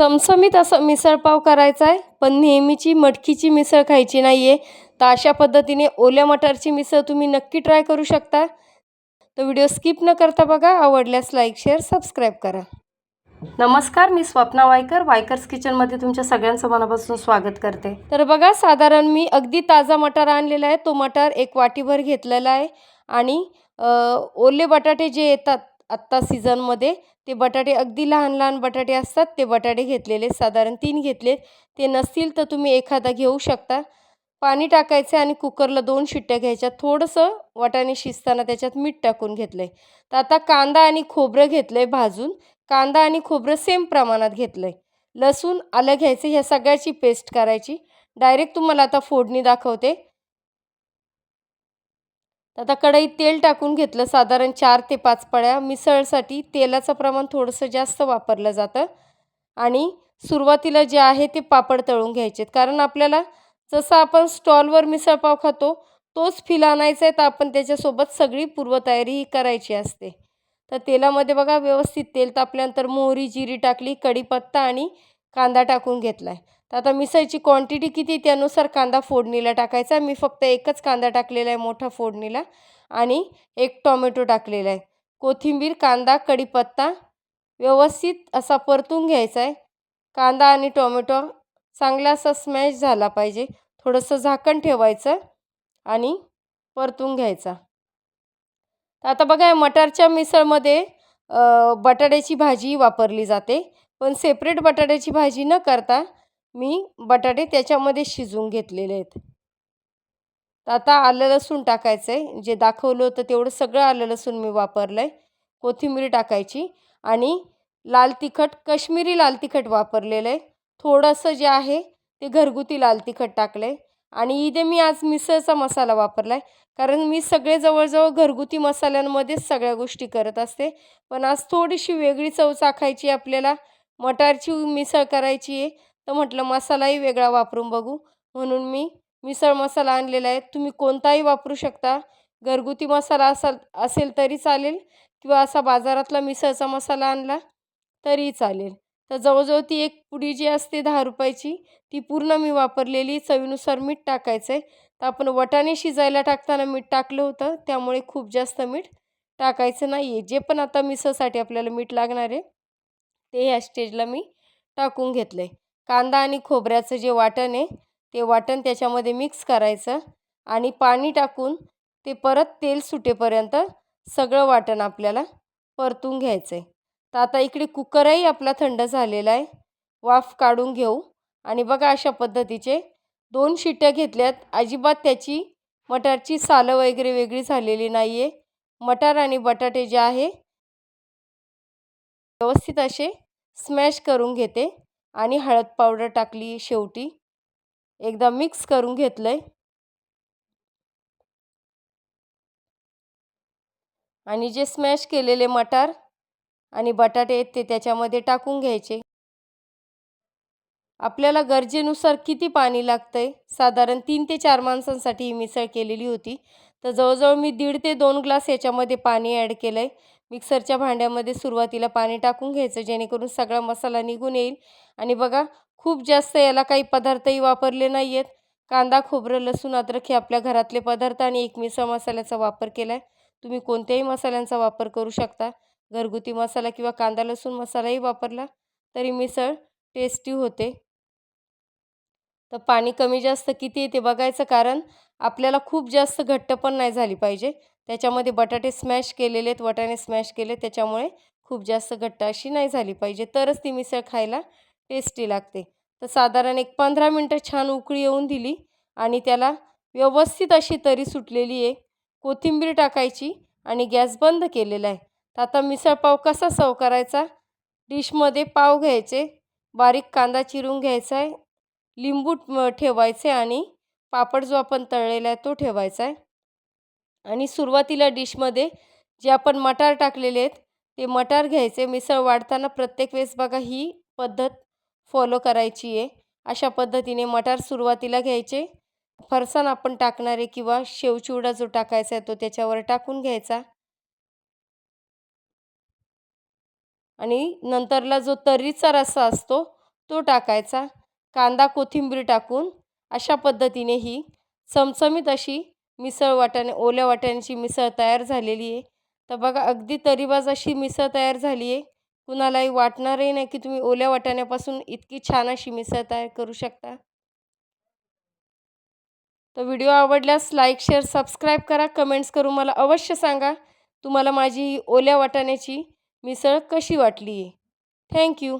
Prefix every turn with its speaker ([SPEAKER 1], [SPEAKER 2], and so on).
[SPEAKER 1] समसमीत असं मिसळपाव करायचा आहे पण नेहमीची मटकीची मिसळ खायची नाही आहे तर अशा पद्धतीने ओल्या मटारची मिसळ तुम्ही नक्की ट्राय करू शकता. तर व्हिडिओ स्किप न करता बघा आवडल्यास लाईक शेअर सबस्क्राईब करा. नमस्कार मी स्वप्ना वायकर वायकर्स किचनमध्ये तुमच्या सगळ्यांचं मनापासून स्वागत करते. तर बघा साधारण मी अगदी ताजा मटार आणलेला आहे. तो मटार एक वाटीभर घेतलेला आहे आणि ओले बटाटे जे येतात आत्ता सीझनमध्ये ते बटाटे अगदी लहान लहान बटाटे असतात ते बटाटे घेतलेले साधारण तीन घेतलेत. ते नसतील तर तुम्ही एखादा घेऊ शकता. पाणी टाकायचं आणि कुकरला दोन शिट्ट्या घ्यायच्या. थोडंसं वाटाणे शिजताना त्याच्यात मीठ टाकून घेतलं आहे तर आता कांदा आणि खोबरं घेतलं आहे भाजून. कांदा आणि खोबरं सेम प्रमाणात घेतलं आहे लसूण आलं घ्यायचं ह्या सगळ्याची पेस्ट करायची. डायरेक्ट तुम्हाला आता फोडणी दाखवते. आता कढईत तेल टाकून घेतलं. साधारण चार ते पाच पळ्या मिसळसाठी तेलाचं प्रमाण थोडंसं जास्त वापरलं जातं. आणि सुरुवातीला जे आहे ते पापड तळून घ्यायचे कारण आपल्याला जसं आपण स्टॉलवर मिसळपाव खातो तोच फिल आणायचा आहे. तर आपण त्याच्यासोबत सगळी पूर्वतयारी ही करायची असते. तर तेलामध्ये बघा व्यवस्थित तेल तापल्यानंतर मोहरी जिरी टाकली कढीपत्ता आणि कांदा टाकून घेतला आहे तर आता मिसळची क्वांटिटी किती त्यानुसार कांदा फोडणीला टाकायचा मी फक्त एकच कांदा टाकलेला आहे मोठा फोडणीला आणि एक टॉमॅटो टाकलेला आहे. कोथिंबीर कांदा कढीपत्ता व्यवस्थित असा परतून घ्यायचा आहे. कांदा आणि टोमॅटो चांगला असा स्मॅश झाला पाहिजे. थोडंसं झाकण ठेवायचं आणि परतून घ्यायचा. तर आता बघा मटारच्या मिसळमध्ये बटाट्याची भाजी वापरली जाते. पण सेपरेट बटाट्याची भाजी न करता मी बटाटे त्याच्यामध्ये शिजवून घेतलेले आहेत. तर आता आलं लसूण टाकायचं आहे जे दाखवलं होतं तेवढं सगळं आलं लसूण मी वापरलं आहे कोथिंबीर टाकायची आणि लाल तिखट कश्मीरी लाल तिखट वापरलेलं आहे थोडंसं जे आहे ते घरगुती लाल तिखट टाकलं आहे आणि इथे मी आज मिसळचा मसाला वापरला आहे कारण मी सगळे जवळजवळ घरगुती मसाल्यांमध्येच सगळ्या गोष्टी करत असते. पण आज थोडीशी वेगळी चव चाखायची आपल्याला. मटारची मिसळ करायची आहे. तर म्हटलं मसालाही वेगळा वापरून बघू. म्हणून मी मिसळ मसाला आणलेला आहे. तुम्ही कोणताही वापरू शकता. घरगुती मसाला असाल असेल तरी चालेल. किंवा असा बाजारातला मिसळचा मसाला आणला तरी चालेल. तर जवळजवळ ती एक पुडी जी असते दहा रुपयाची ती पूर्ण मी वापरलेली. चवीनुसार मीठ टाकायचं आहे तर आपण वटाणे शिजायला टाकताना मीठ टाकलं होतं. त्यामुळे खूप जास्त मीठ टाकायचं नाही आहे जे पण आता मिसळसाठी आपल्याला मीठ लागणार आहे. ते ह्या स्टेजला मी टाकून घेतलं आहे कांदा आणि खोबऱ्याचं जे वाटण आहे ते वाटण त्याच्यामध्ये मिक्स करायचं आणि पाणी टाकून ते परत तेल सुटेपर्यंत सगळं वाटण आपल्याला परतून घ्यायचं आहे तर आता इकडे कुकरही आपला थंड झालेला आहे. वाफ काढून घेऊ आणि बघा अशा पद्धतीचे दोन शिट्ट्या घेतल्यात. अजिबात त्याची मटारची सालं वगैरे वेगळी झालेली नाही आहे मटार आणि बटाटे जे आहे व्यवस्थित असे स्मॅश करून घेते आणि हळद पावडर टाकली शेवटी. एकदा मिक्स करून घेतलं आहे आणि जे स्मॅश केलेले मटार आणि बटाटे आहेत ते त्याच्यामध्ये टाकून घ्यायचे. आपल्याला गरजेनुसार किती पाणी लागतं आहे साधारण तीन ते चार माणसांसाठी ही मिसळ केलेली होती. तर जवळजवळ मी दीड ते दोन ग्लास याच्यामध्ये पाणी ॲड केलं आहे मिक्सरच्या भांड्यामध्ये सुरुवातीला पाणी टाकून घ्यायचं जेणेकरून सगळा मसाला निघून येईल. आणि बघा खूप जास्त याला काही पदार्थही वापरले नाही आहेत कांदा खोबरं लसूण अद्रक हे आपल्या घरातले पदार्थ आणि एक मिसळ मसाल्याचा वापर केला आहे तुम्ही कोणत्याही मसाल्यांचा वापर करू शकता. घरगुती मसाला किंवा कांदा लसूण मसालाही वापरला तरी मिसळ टेस्टी होते. तर पाणी कमी जास्त किती येते ते बघायचं कारण आपल्याला खूप जास्त घट्ट पण नाही झाली पाहिजे. त्याच्यामध्ये बटाटे स्मॅश केलेले आहेत वटाणे स्मॅश केले त्याच्यामुळे खूप जास्त घट्ट अशी नाही झाली पाहिजे. तरच ती मिसळ खायला टेस्टी लागते. तर साधारण एक पंधरा मिनटं छान उकळी येऊन दिली आणि त्याला व्यवस्थित अशी तरी सुटलेली आहे कोथिंबीर टाकायची आणि गॅस बंद केलेला आहे. तर आता मिसळपाव कसा सर्व करायचा? डिशमध्ये पाव घ्यायचे बारीक कांदा चिरून घ्यायचा आहे लिंबू ठेवायचे आणि पापड जो आपण तळलेला आहे तो ठेवायचा आहे. आणि सुरुवातीला डिशमध्ये जे आपण मटार टाकलेले आहेत ते मटार घ्यायचे. मिसळ वाढताना प्रत्येक वेळेस बघा ही पद्धत फॉलो करायची आहे. अशा पद्धतीने मटार सुरुवातीला घ्यायचे. फरसाण आपण टाकणारे किंवा शेवचिवडा जो टाकायचा आहे तो त्याच्यावर टाकून घ्यायचा. आणि नंतरला जो तर्रीचा रस्सा असतो तो टाकायचा. कांदा कोथिंबीर टाकून अशा पद्धतीने ही चमचमीत अशी मिसळ वाटाणे ओल्या वाटाण्याची मिसळ तयार झालेली आहे. तर बघा अगदी तरीबाज अशी मिसळ तयार झाली आहे. कुणालाही वाटणारही नाही की तुम्ही ओल्या वाटाण्यापासून इतकी छान अशी मिसळ तयार करू शकता. तर व्हिडिओ आवडल्यास लाईक शेअर सबस्क्राईब करा. कमेंट्स करून मला अवश्य सांगा तुम्हाला माझी ही ओल्या वाटाण्याची मिसळ कशी वाटली आहे. थँक्यू